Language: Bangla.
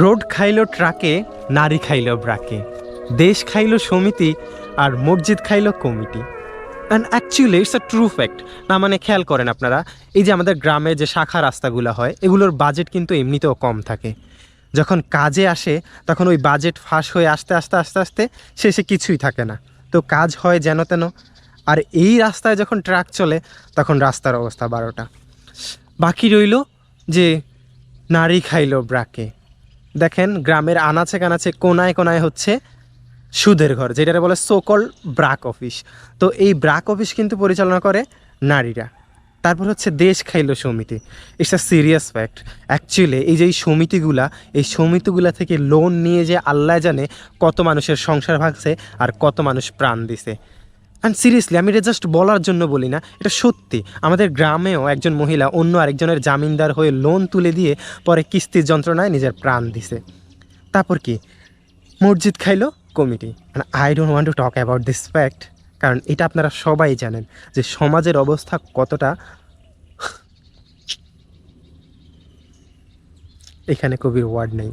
রোড খাইল ট্রাকে, নারী খাইল ব্রাকে। দেশ খাইল সমিতি আর মসজিদ খাইল committee. And actually it's a true fact না মানে খেয়াল করেন আপনারা, এই যে আমাদের গ্রামে যে শাখা রাস্তাগুলো হয়, এগুলোর বাজেট কিন্তু এমনিতেও কম থাকে। যখন কাজে আসে, তখন ওই বাজেট ফাঁস হয়ে আস্তে আস্তে আস্তে আস্তে শেষে কিছুই থাকে না। তো কাজ হয় যেন তেন। আর এই রাস্তায় যখন ট্রাক চলে, তখন রাস্তার অবস্থা বারোটা। বাকি রইল যে নারী খাইল ব্রাকে। দেখেন গ্রামের আনাচে কানাচে, কোনায় কোনায় হচ্ছে সুদের ঘর যেটা বলে সোকল ব্রাক অফিস। তো এই ব্রাক অফিস কিন্তু পরিচালনা করে নারীরা। তারপর হচ্ছে দেশ খাইলো সমিতি। It's serious fact. অ্যাকচুয়ালি এই যে এই সমিতিগুলা এই সমিতিগুলা থেকে লোন নিয়ে যে আল্লাহ জানে কত মানুষের সংসার ভাগছে আর কত মানুষ প্রাণ দিছে। অ্যান্ড সিরিয়াসলি আমি এটা জাস্ট বলার জন্য বলি না, এটা সত্যি। আমাদের গ্রামেও একজন মহিলা অন্য আরেকজনের জামিনদার হয়ে লোন তুলে দিয়ে পরে কিস্তির যন্ত্রণায় নিজের প্রাণ দিছে। তারপর কি? মসজিদ খাইলো, কমিটি। মানে I don't want to talk about this fact কারণ এটা আপনারা সবাই জানেন যে সমাজের অবস্থা কতটা। এখানে কবির ওয়ার্ড নেই।